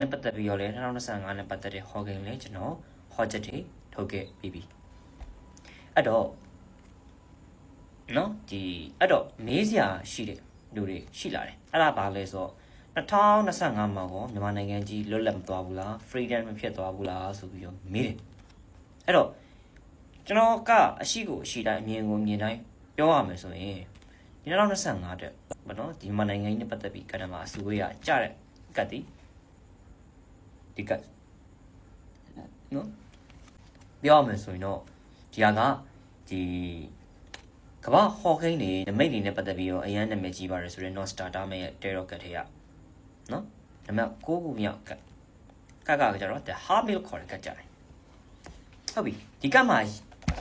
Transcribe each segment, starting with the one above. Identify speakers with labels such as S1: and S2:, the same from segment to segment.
S1: နဲ့ပတ်သက်ပြီးတော့လည်း2025နဲ့ပတ်သက်တဲ့ဟော်ဂိမ်းလည်းကျွန်တော်ဟောချက်တွေထုတ်ခဲ့ပြီးပြီအဲ့တော့နော်ဒီအဲ့တော့မေးစရာရှိတဲ့လူတွေရှိလာတယ်အဲ့ဒါဘာလဲဆိုတော့2025မှာကောမြန်မာနိုင်ငံကြီးလွတ်လပ်မသွားဘူးလား freedom မဖြစ်သွားဘူးလားဆိုပြီးတော့မေးတယ်အဲ့တော့ကျွန်တော်ကအရှိကိုအရှိတိုင်းအမြင်ကိုအမြင်တိုင်းပြောရမယ်ဆိုရင်ဒီ2025အတွက်ဘာနော်ဒီမြန်မာနိုင်ငံကြီးနဲ့ပတ်သက်ပြီးကဏ္ဍမှာအစည်းအဝေးရကြတဲ့ကတ်တီ ဒီကတ်နော်ပြောရမယ်ဆိုရင်တော့ဒီဟာကဒီကမ္ဘာဟော်ခိန်းနေနမိတ်နေနဲ့ပတ်သက်ပြီးတော့အရန်နာမည်ကြီးပါတယ်ဆိုရင် non starter မဲ့ terror ကတ်ထဲရနော်နံပါတ်9ခုမြောက်ကတ်ကတ်ကကြတော့ the harmil ခေါ်တဲ့ကတ်ကြတယ်ဟုတ်ပြီဒီကတ်မှာ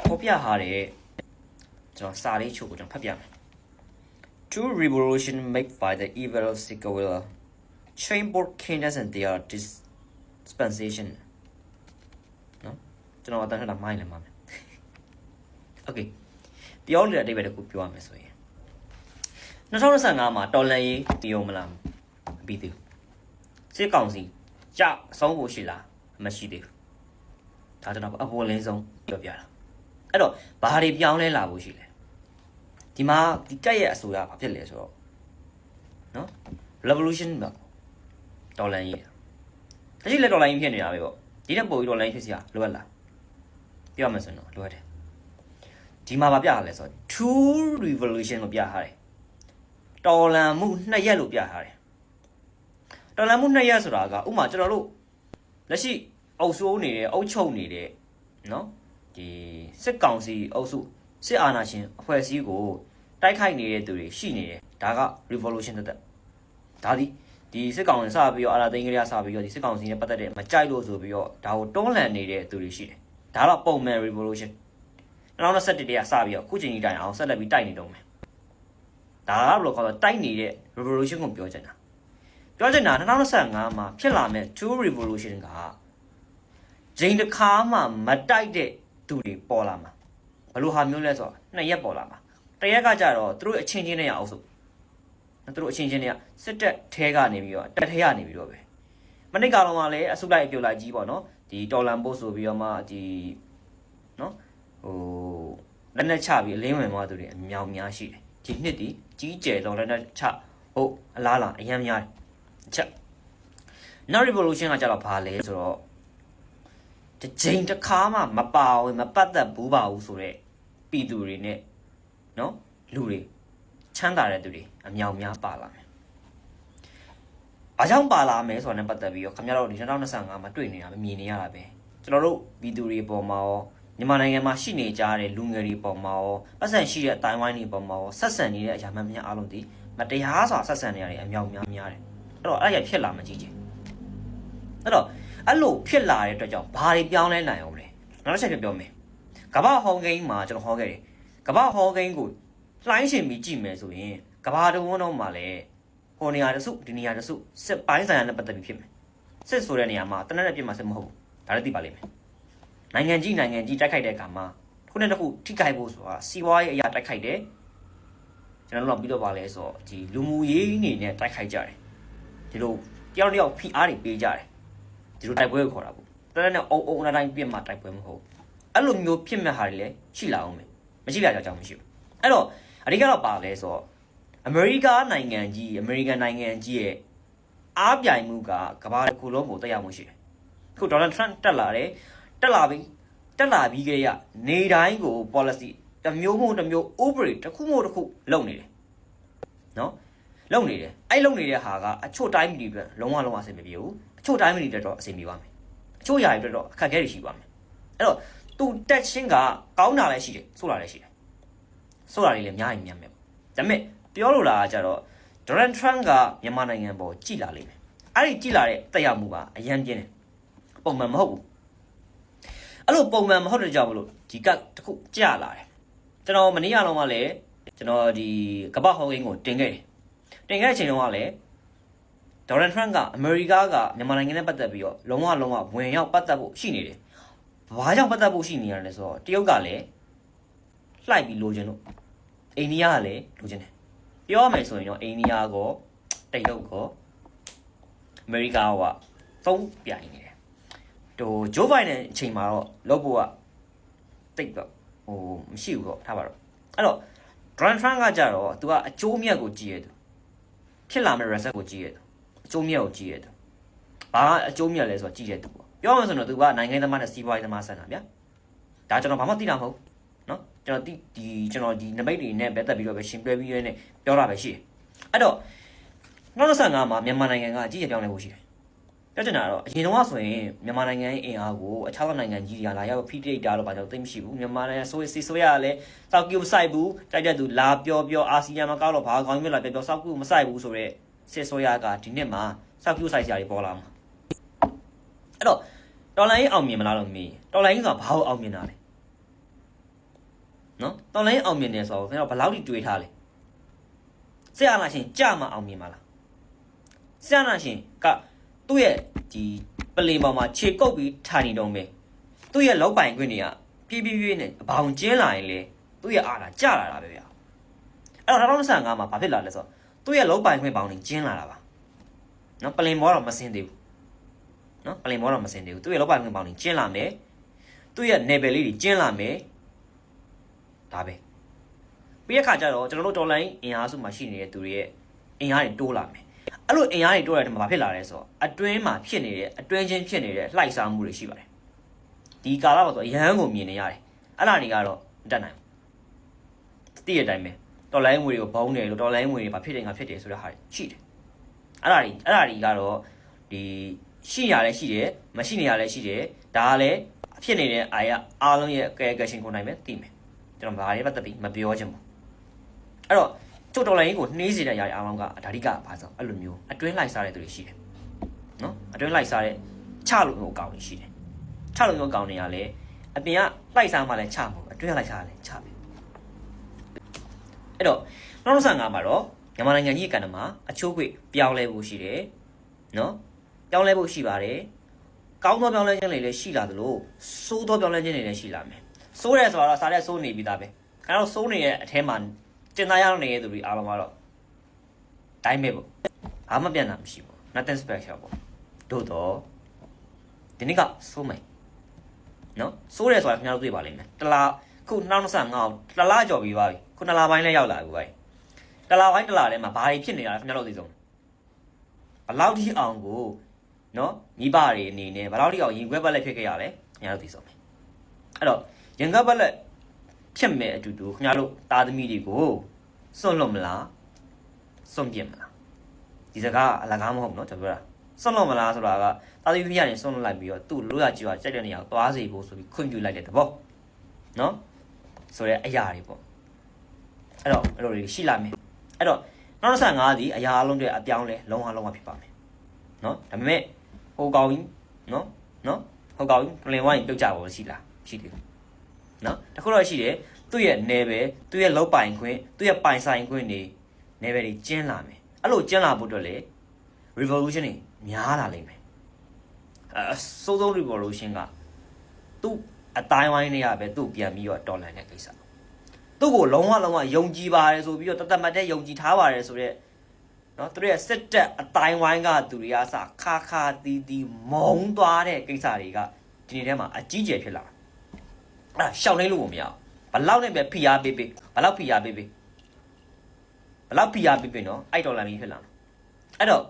S1: ပေါ်ပြထားတဲ့ကျွန်တော်စာလေးချုပ်ကိုကျွန်တော်ဖတ်ပြမယ် Two revolution made by the evil Sikawilla chamber kingdoms and their dispensation နော်ကျွန်တော်အတန်းထတာမိုင်းလည်းမှာမယ် Okay ပြောလို့တဲ့အတိတ်ပဲတစ်ခုပြောရမယ်ဆိုရင်2025မှာတော်လန်ရေးပြောမလားပြီးသေးဘူးစစ်ကောင်စီကြအဆုံးဖို့ရှိလားမရှိသေးဘူးဒါကျွန်တော်အပေါ်လင်းဆုံးပြောပြတာအဲ့တော့ဘာတွေပြောင်းလဲလာဖို့ရှိလဲဒီမှာဒီကက်ရဲ့အဆိုအရဘာဖြစ်လဲဆိုတော့နော် revolution ပေါ့တော်လန်ရေး တချို့လက်တော်လိုင်းဖြစ်နေတာပဲပေါ့ဒီတက်ပို့ပြီးတော်လိုင်းဖြစ်စီရလိုအပ်လားပြောရမယ်ဆိုရင်တော့လိုအပ်တယ်ဒီမှာဗာပြရလဲဆိုတော့ two revolution ကိုပြထားတယ်တော်လန်မှုနှစ်ရက်လို့ပြထားတယ်တော်လန်မှုနှစ်ရက်ဆိုတာကဥမာကျွန်တော်တို့လက်ရှိအုပ်စိုးနေတဲ့အုပ်ချုပ်နေတဲ့နော်ဒီစစ်ကောင်စီအုပ်စုစစ်အာဏာရှင်အဖွဲ့အစည်းကိုတိုက်ခိုက်နေတဲ့သူတွေရှိနေတယ်ဒါက revolution တက်တက်ဒါဒီ ဒီစစ်ကောင်စီစပြီးတော့အာဏာသိမ်းကြရစပြီးတော့ဒီစစ်ကောင်စီနဲ့ပတ်သက်တဲ့မကြိုက်လို့ဆိုပြီးတော့ဒါကိုတွန်းလှန်နေတဲ့သူတွေရှိတယ်ဒါတော့ပုံမှန် revolution 2021တည်းကစပြီးတော့အခုချိန်ကြီးတိုင်အောင်ဆက်လက်ပြီးတိုက်နေတော့မယ်ဒါကဘယ်လိုခေါ်တော့တိုက်နေတဲ့ revolution ကိုပြောချင်တာပြောချင်တာ2025မှာဖြစ်လာမဲ့ two revolution ကဂျိန်တစ်ခါမှမတိုက်တဲ့သူတွေပေါ်လာမှာဘယ်လိုဟာမျိုးလဲဆိုတော့နှစ်ရက်ပေါ်လာမှာတစ်ရက်ကကြတော့သူတို့အချင်းချင်းနဲ့ရအောင်ဆို သူတို့အချင်းချင်းတွေကစစ်တပ်ထဲကနေပြီးတော့တက်ထဲကနေပြီးတော့ပဲမနစ်ကတော့မှလည်းအစုလိုက်အပြုတ်လိုက်ကြီးပေါ့နော်ဒီတော်လန်ပို့ဆိုပြီးတော့မှဒီနော်ဟိုလက်နဲ့ချပြီးအလင်းဝင်သွားသူတွေအများများရှိတယ်ဒီနှစ်ဒီကြီးကျယ်တော့လက်နဲ့ချဟုတ်အလားလားအများများတယ်အချက် now revolution ကကြတော့ဘာလဲဆိုတော့တစ်ချိန်တစ်ခါမှမပါဝင်မပတ်သက်ဘူးပါဘူးဆိုတော့ပြည်သူတွေနဲ့နော်လူတွေ ချမ်းသာတဲ့သူတွေအမြောက်များပါလာမယ်။ဘာကြောင့်ပါလာမယ်ဆိုတာနဲ့ပတ်သက်ပြီးတော့ခင်ဗျားတို့ဒီ2025မှာတွေ့နေတာမမြင်နေရတာပဲ။ကျွန်တော်တို့ဗီဒီယိုတွေပေါ်မှာရောမြန်မာနိုင်ငံမှာရှိနေကြတဲ့လူငယ်တွေပေါ်မှာရောပတ်စံရှိတဲ့အတိုင်းဝိုင်းတွေပေါ်မှာရောဆက်ဆံနေတဲ့အရာမှန်များအားလုံးဒီမတရားစွာဆက်ဆံနေရတဲ့အမြောက်များများတယ်။အဲ့တော့အဲ့ရဖြစ်လာမှကြည့်ချင်း။အဲ့တော့အဲ့လိုဖြစ်လာတဲ့အတွက်ကြောင့်ဘာတွေပြောင်းလဲနိုင်အောင်လဲ။နောက်တစ်ချက်ပြောမယ်။ကမ္ဘာဟောင်းဂိမ်းမှာကျွန်တော်ဟောခဲ့တယ်။ကမ္ဘာဟောင်းဂိမ်းကို လှိုင်းရှင်ပြီးကြည့်မယ်ဆိုရင်ကဘာတဝန်းတော့မှာလည်းဟိုနေရာတစုဒီနေရာတစုစစ်ပိုင်းဆိုင်ရာနဲ့ပတ်သက်ပြီးဖြစ်မယ်စစ်ဆိုတဲ့နေရာမှာတနက်နဲ့ပြစ်မှာစစ်မဟုတ်ဘူးဒါလည်းသိပါလိမ့်မယ်နိုင်ငံကြီးနိုင်ငံကြီးတိုက်ခိုက်တဲ့အခါမှာခုနဲ့တစ်ခုထိခိုက်ဖို့ဆိုတာစီးပွားရေးအရာတိုက်ခိုက်တယ်ကျွန်တော်တို့ကပြီးတော့ပါလဲဆိုတော့ဒီလူမှုရေးအနေနဲ့တိုက်ခိုက်ကြတယ်ဒီလိုတယောက်တစ်ယောက်ဖိအားတွေပေးကြတယ်ဒီလိုတိုက်ပွဲကိုခေါ်တာပေါ့တနက်နဲ့အုံအုံအတိုင်းပြစ်မှာတိုက်ပွဲမဟုတ်အဲ့လိုမျိုးဖြစ်မဲ့ဟာတွေလည်းရှိလာအောင်မယ်မရှိလာကြကြောင်မရှိဘူးအဲ့တော့ အဓိကတော့ပါလဲဆိုတော့အမေရိကနိုင်ငံကြီးအမေရိကန်နိုင်ငံကြီးရဲ့အားပြိုင်မှုကကမ္ဘာတစ်ခုလုံးကိုတက်ရောက်မှုရှိတယ်။ခုဒေါ်နယ်ထရန့်တက်လာတယ်တက်လာပြီတက်လာပြီးကြရနေတိုင်းကို policy တစ်မျိုးမို့တစ်မျိုး operate တစ်ခုမို့တစ်ခုလုပ်နေတယ်။နော်လုပ်နေတယ်အဲ့လုပ်နေတဲ့ဟာကအချို့တိုင်းပြည်တွေအတွက်လုံးဝလုံးဝအဆင်မပြေဘူးအချို့တိုင်းပြည်တွေအတွက်တော့အဆင်ပြေပါမယ်အချို့ຢာတွေအတွက်တော့အခက်အခဲတွေရှိပါမယ်အဲ့တော့သူတက်ချင်းကကောင်းတာလည်းရှိတယ်ဆိုးတာလည်းရှိတယ် ဆိုးတာတွေလည်းအများကြီးများမယ်ဒါပေမဲ့ပြောလို့လာကြတော့ဒေါ်နယ်ထရန့်ကမြန်မာနိုင်ငံပေါ်ကြည်လာလိမ့်မယ်အဲ့ဒီကြည်လာတဲ့တက်ရောက်မှုကအရန်ပြင်းတယ်ပုံမှန်မဟုတ်ဘူးအဲ့လိုပုံမှန်မဟုတ်တဲ့ကြောင့်မလို့ဒီကတခုကြလာတယ်ကျွန်တော်မနေ့ကလုံးကလည်းကျွန်တော်ဒီကပ္ပဟောင်းကင်းကိုတင်ခဲ့တယ်တင်ခဲ့တဲ့အချိန်တုန်းကလည်းဒေါ်နယ်ထရန့်ကအမေရိကကမြန်မာနိုင်ငံနဲ့ပတ်သက်ပြီးတော့လုံးဝလုံးဝဝင်ရောက်ပတ်သက်ဖို့ရှိနေတယ်ဘာကြောင့်ပတ်သက်ဖို့ရှိနေရလဲဆိုတော့တရုတ်ကလည်း လှိုက်ပြီးလိုချင်လို့အိန္ဒိယကလည်းလိုချင်တယ်ပြောရမယ်ဆိုရင်တော့အိန္ဒိယကောတရုတ်ကောအမေရိကကသုံးပြိုင်နေတယ်ဟိုဂျိုးဘိုင်နဲ့အချိန်မှာတော့လောဖို့ကတိတ်တော့ဟိုမရှိဘူးတော့ထားပါတော့အဲ့တော့ Donald Trump ကကြတော့ तू ကအကျိုးမြတ်ကိုကြည့်ရသူဖြစ်လာမယ့် reset ကိုကြည့်ရသူအကျိုးမြတ်ကိုကြည့်ရသူဘာအကျိုးမြတ်လဲဆိုတော့ကြည့်ရသူပေါ့ပြောမှဆိုတော့ तू ကနိုင်ငံသမားနဲ့စီးပွားရေးသမားဆန်တာဗျာဒါကျွန်တော်ဘာမှသိတာမဟုတ်နော် ကျွန်တော်ဒီဒီကျွန်တော်ဒီနမိတ်တွေနဲ့ပဲတက်ပြီးတော့ပဲရှင်ပြပြီးရဲနဲ့ပြောတာပဲရှိတယ်အဲ့တော့2025မှာမြန်မာနိုင်ငံကအကြီးအကျယ်ပြောင်းလဲဖို့ရှိတယ်ပြောချင်တာကတော့အရင်တော့ဆိုရင်မြန်မာနိုင်ငံရဲ့အင်အားကိုအခြားသောနိုင်ငံကြီးတွေကလာရောက်ဖိတိတ်တာလို့ဘာကြောင့်သိမရှိဘူးမြန်မာနိုင်ငံဆိုစီဆိုရကလည်းစောက်ကူမဆိုင်ဘူးတိုက်တဲ့သူလာပြောပြောအာဆီယံမှာကောက်တော့ဘာကောင်းမျိုးလာပြောပြောစောက်ကူမဆိုင်ဘူးဆိုတော့စစ်ဆိုရကဒီနှစ်မှာစောက်ကူဆိုင်စရာတွေပေါ်လာမှာအဲ့တော့တော်လိုင်းအောင်မြင်မလားလို့မေးတော်လိုင်းဆိုတာဘာလို့အောင်မြင်တာလဲ နော်တော်လိုင်းအောင်မြင်တယ်ဆိုတော့ခင်ဗျားဘယ်လောက်ထိတွေးထားလဲဆရာနာရှင်ကြမှာအောင်မြင်ပါလားဆရာနာရှင်ကသူ့ရဲ့ဒီပလင်ပေါ်မှာခြေကုပ်ပြီးထိုင်နေတော့မယ်သူ့ရဲ့လောက်ပိုင်ခွင့်တွေကပြေးပြေးပြေးနဲ့အဘောင်ကျင်းလာရင်လေသူ့ရဲ့အားလာကျလာတာပဲဗျာအဲ့တော့2025မှာဘာဖြစ်လာလဲဆိုတော့သူ့ရဲ့လောက်ပိုင်ခွင့်ဘောင်တွေကျင်းလာတာပါနော်ပလင်ပေါ်တော့မစင်သေးဘူးနော်ပလင်ပေါ်တော့မစင်သေးဘူးသူ့ရဲ့လောက်ပိုင်ခွင့်ဘောင်တွေကျင်းလာမယ်သူ့ရဲ့ level လေးတွေကျင်းလာမယ် ဒါပဲပြီးရခါကျတော့ကျွန်တော်တို့တော်လိုင်းအင်အားစုမှာရှိနေတဲ့သူတွေရဲ့အင်အားတွေတိုးလာမယ်အဲ့လိုအင်အားတွေတိုးတဲ့တမှာဘာဖြစ်လာလဲဆိုတော့အတွင်းမှာဖြစ်နေတဲ့အတွင်းချင်းဖြစ်နေတဲ့လှိုက်စားမှုတွေရှိပါတယ်ဒီကာလမှာဆိုအရန်ကိုမြင်နေရတယ်အဲ့ဒါတွေကတော့မတတ်နိုင်ဘူးတည့်ရတဲ့အတိုင်းပဲတော်လိုင်းငွေတွေကိုဘုံတယ်လို့တော်လိုင်းငွေတွေဘာဖြစ်တယ်ငါဖြစ်တယ်ဆိုတဲ့ဟာတွေရှိတယ်အဲ့ဒါတွေအဲ့ဒါတွေကတော့ဒီရှိရလဲရှိတယ်မရှိနေရလဲရှိတယ်ဒါကလည်းဖြစ်နေတဲ့အာရအားလုံးရဲ့ကဲကရှင်ကိုနိုင်ပဲသိမယ် ကျွန်တော်ဘာတွေပတ်သက်ပြီးမပြောချင်ဘူးအဲ့တော့ချို့တော်လိုင်းကိုနှေးစေတဲ့ຢာတွေအားလုံးကဒါဓိကဘာဆိုအဲ့လိုမျိုးအတွင်းလိုက်စားတဲ့သူတွေရှိတယ်နော်အတွင်းလိုက်စားတဲ့ချလို့မျိုးအကောင်တွေရှိတယ်ချလို့မျိုးအကောင်တွေကလည်းအပြင်ကလိုက်စားမှလည်းချမှာအတွင်းကလိုက်စားလည်းချပဲအဲ့တော့2025မှာတော့မြန်မာနိုင်ငံကြီးကဏ္ဍမှာအချိုးခွေပြောင်းလဲဖို့ရှိတယ်နော်ပြောင်းလဲဖို့ရှိပါတယ်ကောင်းသောပြောင်းလဲခြင်းတွေလည်းရှိလာသလိုဆိုးသောပြောင်းလဲခြင်းတွေလည်းရှိလာမယ် ဆိုးရဲဆိုတော့စားတဲ့ဆိုးနေပြီးသားပဲအဲတော့ဆိုးနေရဲ့အထဲမှာတင်သားရနေတဲ့သူတွေအားလုံးကတော့တိုင်းပဲပေါ့ဘာမှပြန်တာမရှိဘူး nothing special ပေါ့တို့တော့ဒီနေ့ကဆိုးမယ်နော်ဆိုးရဲဆိုတာခင်ဗျားတို့သိပါလိမ့်မယ်တလားခု2025အောင်တလားကြော်ပြီးပါပြီခုနှစ်လပိုင်းလည်းရောက်လာပြီပါတလားပိုင်းတလားထဲမှာဘာတွေဖြစ်နေတာလဲခင်ဗျားတို့သိဆုံးဘလောက်ထိအောင်ကိုနော်မိဘတွေအနေနဲ့ဘလောက်ထိအောင်ရင်ခွဲပတ်လက်ဖြစ်ခဲ့ရလဲခင်ဗျားတို့သိဆုံးမယ်အဲ့တော့ ရင်ခွဲပတ်လက်ဖြစ်မဲ့အတူတူခင်ဗျားတို့သားသမီးတွေကိုစွန့်လွတ်မလားစွန့်ပြစ်မလားဒီစကားအလကားမဟုတ်ဘူးเนาะကျွန်တော်ပြောတာစွန့်လွတ်မလားဆိုတာကသားသမီးပြရင်စွန့်လွတ်လိုက်ပြီးတော့သူ့လိုရကြည့်ပါကြိုက်တဲ့နေရာကိုသွားစေဖို့ဆိုပြီးခွင့်ပြုလိုက်တဲ့တဘောเนาะဆိုတဲ့အရာတွေပေါ့အဲ့တော့အဲ့လိုတွေရှိလာမယ်အဲ့တော့နောက်25ဒီအရာအလုံးတွေအပြောင်းလဲလုံးဝလုံးဝဖြစ်ပါမယ်เนาะဒါပေမဲ့ဟိုကောင်ကြီးเนาะเนาะဟိုကောင်ကြီးပြင်ဝိုင်းပြုတ်ကြပါလို့ရှိလားရှိတယ် နော်တခုတော့ရှိတယ်သူ့ရဲ့နယ်ပယ်သူ့ရဲ့လောက်ပိုင်ခွင့်သူ့ရဲ့ပိုင်ဆိုင်ခွင့်တွေနယ်ပယ်တွေကျင်းလာမယ်အဲ့လိုကျင်းလာဖို့အတွက်လေ revolution တွေများလာလိမ့်မယ်အစိုးဆုံး revolution ကသူ့အတိုင်းဝိုင်းတွေကပဲသူ့ပြန်ပြီးတော့တော်လန်တဲ့ကိစ္စသူ့ကိုလုံးဝလုံးဝယုံကြည်ပါတယ်ဆိုပြီးတော့တသက်မတ်တဲ့ယုံကြည်ထားပါတယ်ဆိုတော့နော်သူတို့ရဲ့စစ်တပ်အတိုင်းဝိုင်းကသူတွေကစခါခါတီးတီးမုံသွားတဲ့ကိစ္စတွေကဒီနေ့ထဲမှာအကြီးကျယ်ဖြစ်လာတယ် အဲ့ရှောင်းနေလို့မရဘလောက်နဲ့ပဲဖိအားပေးပေးဘလောက်ဖိအားပေးပေးဘလောက်ဖိအားပေးပေးနော်အဲ့ဒေါ်လာကြီးဖြစ်လာအဲ့တော့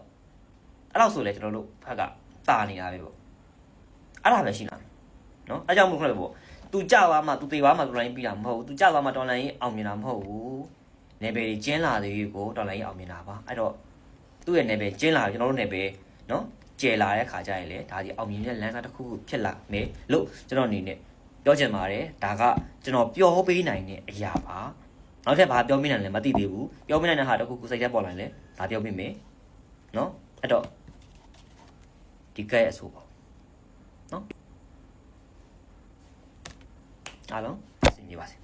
S1: အဲ့လောက်ဆိုလဲကျွန်တော်တို့ဘက်ကတာနေတာပဲပေါ့အဲ့ဒါပဲရှိလာနော်အဲ့ကြောင့်မို့လို့ပေါ့သူကြသွားမှသူသေးသွားမှဒေါ်လာကြီးပြီးတာမဟုတ်ဘူးသူကြသွားမှဒေါ်လာကြီးအောင်မြင်တာမဟုတ်ဘူး level ကြီးကျင်းလာသေးကိုဒေါ်လာကြီးအောင်မြင်တာပါအဲ့တော့သူ့ရဲ့ level ကျင်းလာကျွန်တော်တို့ level နော်ကျယ်လာတဲ့ခါကျရင်လေဒါဒီအောင်မြင်တဲ့လမ်းစာတစ်ခုခုဖြစ်လာမယ်လို့ကျွန်တော်အနေနဲ့ ပြောချင်ပါတယ်ဒါကကျွန်တော်ပြောပေးနိုင်တဲ့အရာပါနောက်ထပ်ဘာပြောပေးနိုင်လဲမသိသေးဘူးပြောပေးနိုင်တဲ့ဟာတခုခုစိတ်ထဲပေါ်လာရင်လည်းဒါပြောပေးမယ်နော်အဲ့တော့ဒီကဲအဆိုပေါ့နော်အားလုံးစင်ကြပါစေ